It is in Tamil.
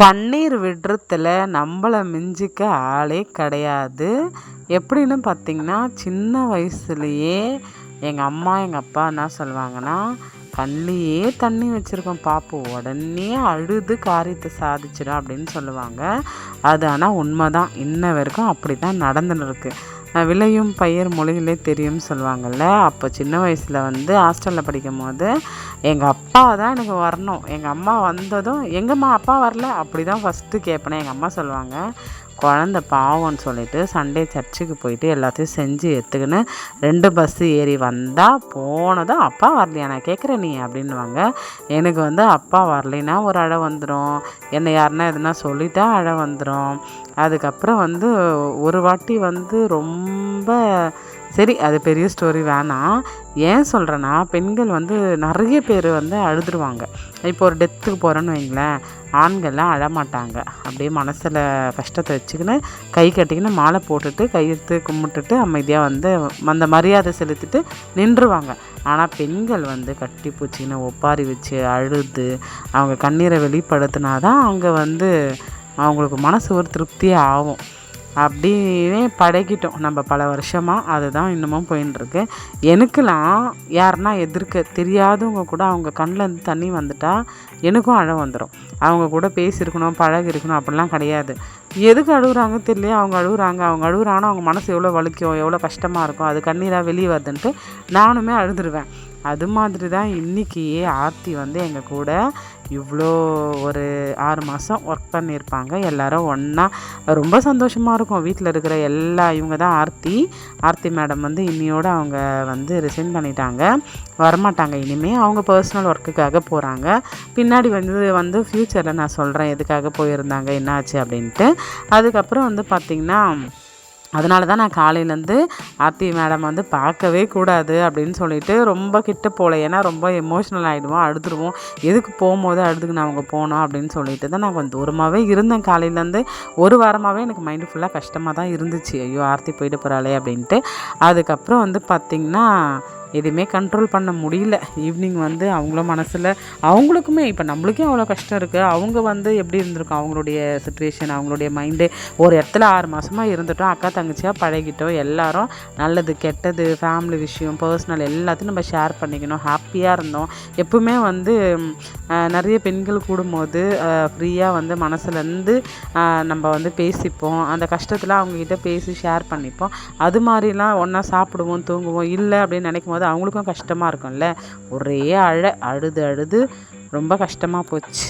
கண்ணீர் விடுறதுல நம்மளை மிஞ்சிக்க ஆளே கிடையாது. எப்படின்னு பார்த்திங்கன்னா சின்ன வயசுலேயே எங்கள் அம்மா எங்கள் அப்பா என்ன சொல்லுவாங்கன்னா கண்ணியே தண்ணி வச்சுருக்கோம் பாப்பு உடனே அழுது காரியத்தை சாதிச்சிடும் அப்படின்னு சொல்லுவாங்க. அது ஆனால் உண்மை தான் இன்ன வரைக்கும் அப்படி தான் நடந்துன்னு இருக்குது விளையும் பயிர் மொழிகளே தெரியும்னு சொல்லுவாங்கள்ல அப்போ சின்ன வயசில் வந்து ஹாஸ்டலில் படிக்கும் போது எங்கள் அப்பா தான் எனக்கு வரணும். எங்கள் அம்மா வந்ததும் எங்கம்மா அப்பா வரல? அப்படி தான் ஃபஸ்ட்டு கேட்பேனே எங்கள் அம்மா சொல்லுவாங்க. குழந்த பாவம்னு சொல்லிட்டு சண்டே சர்ச்சுக்கு போயிட்டு எல்லாத்தையும் செஞ்சு எடுத்துக்கின்னு ரெண்டு பஸ்ஸு ஏறி வந்தால் போனதும் அப்பா வரலையா? நான் கேட்குறேன் நீ அப்படின்வாங்க எனக்கு வந்து அப்பா வரலைன்னா ஒரு அழை வந்துடும் என்னை யாருன்னா எதுனா சொல்லிட்டா அழை வந்துடும் அதுக்கப்புறம் வந்து ஒரு வாட்டி வந்து ரொம்ப சரி அது பெரிய ஸ்டோரி வேணாம். ஏன் சொல்கிறேன்னா பெண்கள் வந்து நிறைய பேர் வந்து அழுதுருவாங்க. இப்போ ஒரு டெத்துக்கு போகிறோன்னு வைங்களேன் ஆண்கள்லாம் அழமாட்டாங்க. அப்படியே மனசில் கஷ்டத்தை வச்சுக்கின்னு கை கட்டிக்கின்னு மாலை போட்டுட்டு கையெழுத்து கும்பிட்டுட்டு அமைதியாக வந்து அந்த மரியாதை செலுத்திட்டு நின்றுவாங்க. ஆனால் பெண்கள் வந்து கட்டி பூச்சிக்கின்னு ஒப்பாரி வச்சு அழுது அவங்க கண்ணீரை வெளிப்படுத்தினா தான் அவங்க வந்து அவங்களுக்கு மனசு ஒரு திருப்தியே ஆகும். அப்படியே பழகிட்டோம். நம்ம பல வருஷமாக அதுதான் இன்னமும் போயின்ட்டுருக்கு எனக்கெலாம் யாருன்னா எதிர்க்க தெரியாதவங்க கூட அவங்க கண்ணில் இருந்து தண்ணி வந்துட்டால் எனக்கும் அழ வந்துடும் அவங்க கூட பேசியிருக்கணும் பழகி இருக்கணும் அப்படிலாம் கிடையாது. எதுக்கு அழுகுறாங்க தெரியல அவங்க அழுகுறாங்க. அவங்க அழுகுறாங்கன்னா அவங்க மனசு எவ்வளோ வலிக்கும் எவ்வளோ கஷ்டமாக இருக்கும் அது கண்ணீராக வெளியே வருதுன்ட்டு நானுமே அழுதுருவேன். அது மாதிரி தான் இன்றைக்கி ஆர்த்தி வந்து எங்கள் கூட இவ்வளோ ஒரு ஆறு மாதம் ஒர்க் பண்ணியிருப்பாங்க. எல்லோரும் ஒன்றா ரொம்ப சந்தோஷமாக இருக்கும். வீட்டில் இருக்கிற எல்லா இவங்க தான் ஆர்த்தி. ஆர்த்தி மேடம் வந்து இன்னையோடு அவங்க வந்து ரிசைன் பண்ணிட்டாங்க. வரமாட்டாங்க. இனிமேல் அவங்க பர்சனல் ஒர்க்குக்காக போகிறாங்க பின்னாடி வந்து வந்து ஃப்யூச்சரில் நான் சொல்கிறேன் எதுக்காக போயிருந்தாங்க? என்னாச்சு? அப்படின்ட்டு. அதுக்கப்புறம் வந்து பார்த்திங்கன்னா அதனால தான் நான் காலையிலேருந்து ஆர்த்தி மேடம் வந்து பார்க்கவே கூடாது அப்படின்னு சொல்லிட்டு ரொம்ப கிட்ட போகல. ஏன்னா ரொம்ப எமோஷ்னல் ஆகிடுவோம் அழுதுருவோம். எதுக்கு போகும்போது அழுதுக்கு அவங்க போனோம் அப்படின்னு சொல்லிட்டு தான் நான் கொஞ்சம் தூரமாகவே இருந்தேன். காலையிலேருந்து ஒரு வாரமாகவே எனக்கு மைண்டு ஃபுல்லாக கஷ்டமாக தான் இருந்துச்சு. ஐயோ ஆர்த்தி போயிட்டு போகிறாளே அப்படின்ட்டு. அதுக்கப்புறம் வந்து பார்த்திங்கன்னா எதுவுமே கண்ட்ரோல் பண்ண முடியல. ஈவினிங் வந்து அவங்களும் மனசில் அவங்களுக்குமே இப்போ நம்மளுக்கே அவ்வளோ கஷ்டம் இருக்குது அவங்க வந்து எப்படி இருந்திருக்கும்? அவங்களுடைய சுச்சுவேஷன் அவங்களுடைய மைண்டு ஒரு இடத்துல ஆறு மாதமாக இருந்துட்டோம். அக்கா தங்கச்சியாக பழகிட்டோம். எல்லாரும் நல்லது கெட்டது ஃபேமிலி விஷயம் பர்சனல் எல்லாத்தையும் நம்ம ஷேர் பண்ணிக்கணும். ஹாப்பியாக இருந்தோம். எப்பவுமே வந்து நிறைய பெண்கள் கூடும்போது ஃப்ரீயாக வந்து மனசுலேருந்து நம்ம வந்து பேசிப்போம். அந்த கஷ்டத்தில் அவங்கக்கிட்ட பேசி ஷேர் பண்ணிப்போம். அது மாதிரிலாம் ஒன்றா சாப்பிடுவோம் தூங்குவோம். இல்லை அப்படின்னு நினைக்கும் போது அவங்களுக்கும் கஷ்டமாக இருக்கும்ல. ஒரே அழ அழுது அழுது ரொம்ப கஷ்டமாக போச்சு.